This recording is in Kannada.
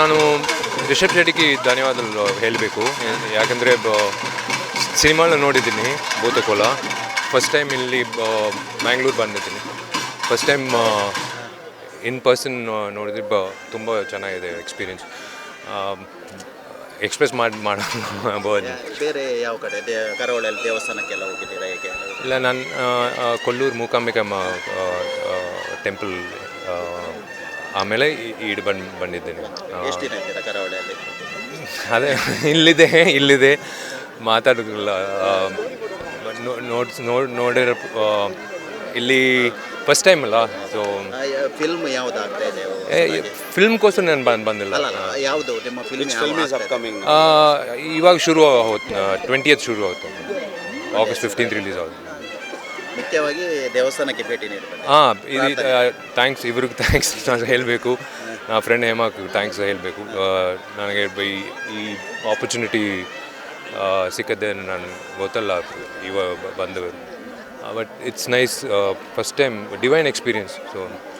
ನಾನು ರಿಷಬ್ ಶೆಟ್ಟಿಗೆ ಧನ್ಯವಾದಗಳು ಹೇಳಬೇಕು. ಯಾಕಂದರೆ ಸಿನಿಮಾನ ನೋಡಿದ್ದೀನಿ ಭೂತಕೋಲ. ಫಸ್ಟ್ ಟೈಮ್ ಇಲ್ಲಿ ಮ್ಯಾಂಗ್ಳೂರು ಬಂದಿದ್ದೀನಿ. ಫಸ್ಟ್ ಟೈಮ್ ಇನ್ ಪರ್ಸನ್ ನೋಡಿದ್ರೆ ಬ ತುಂಬ ಚೆನ್ನಾಗಿದೆ ಎಕ್ಸ್ಪೀರಿಯನ್ಸ್ ಎಕ್ಸ್ಪ್ರೆಸ್ ಮಾಡಿ ಮಾಡಬಹುದು ಬೇರೆ ಯಾವ ಕಡೆ ಕರಾವಳಿಯಲ್ಲಿ ದೇವಸ್ಥಾನಕ್ಕೆಲ್ಲ ಹೋಗಿದ್ದೀರಾ ಹೇಗೆ? ಇಲ್ಲ ನಾನು ಕೊಲ್ಲೂರು ಮೂಕಾಂಬಿಕಾ ಟೆಂಪಲ್ ಆಮೇಲೆ ಈಡ್ ಬಂದು ಬಂದಿದ್ದೇನೆ. ಎಷ್ಟು ದಿನ ಇದ್ದೀರಾ ಕರಾವಳಿಯಲ್ಲಿ ಅದೇ ಇಲ್ಲಿದೆ ಇಲ್ಲಿದೆ. ಮಾತಾಡೋದಿಲ್ಲ. ನೋಡ್ಸ್ ನೋಡ್ ನೋಡಿರೋ ಇಲ್ಲಿ ಫಸ್ಟ್ ಟೈಮ್ ಅಲ್ಲ ಸೊ ಫಿಲ್ಮ್ ಯಾವ್ದು ಆಗ್ತಾ ಇದೆ? ಫಿಲ್ಮ್ಗೋಸ್ಕರ ನಾನು ಬಂದು ಬಂದಿಲ್ಲ. ಅಲ್ಲ ಅಲ್ಲ, ಯಾವುದು? ನಿಮ್ಮ ಫಿಲ್ಮ್ ಅಪ್ಕಮಿಂಗ್ ಆ, ಇವಾಗ ಶುರು ಆಗುತ್ತೆ ಟ್ವೆಂಟಿಯತ್ ಶುರು ಆಗುತ್ತೆ. ಆಗಸ್ಟ್ ಫಿಫ್ಟೀನ್ತ್ ರಿಲೀಸ್ ಆಗುತ್ತೆ. ಮುಖ್ಯವಾಗಿ ದೇವಸ್ಥಾನಕ್ಕೆ ಭೇಟಿ ನೀಡಬೇಕು ಹಾಂ ಇದು ಥ್ಯಾಂಕ್ಸ್ ಇವ್ರಿಗೆ ಥ್ಯಾಂಕ್ಸ್ ನಾನು ಹೇಳಬೇಕು. ನಾ ಫ್ರೆಂಡ್ ಹೇಮಾಕ್ ಥ್ಯಾಂಕ್ಸ್ ಹೇಳಬೇಕು. ನನಗೆ ಈ ಈ ಆಪರ್ಚುನಿಟಿ ಸಿಕ್ಕದೆ ನಾನು ಗೊತ್ತಲ್ಲ ಇವ ಬಂದವರು. But it's nice first time divine experience so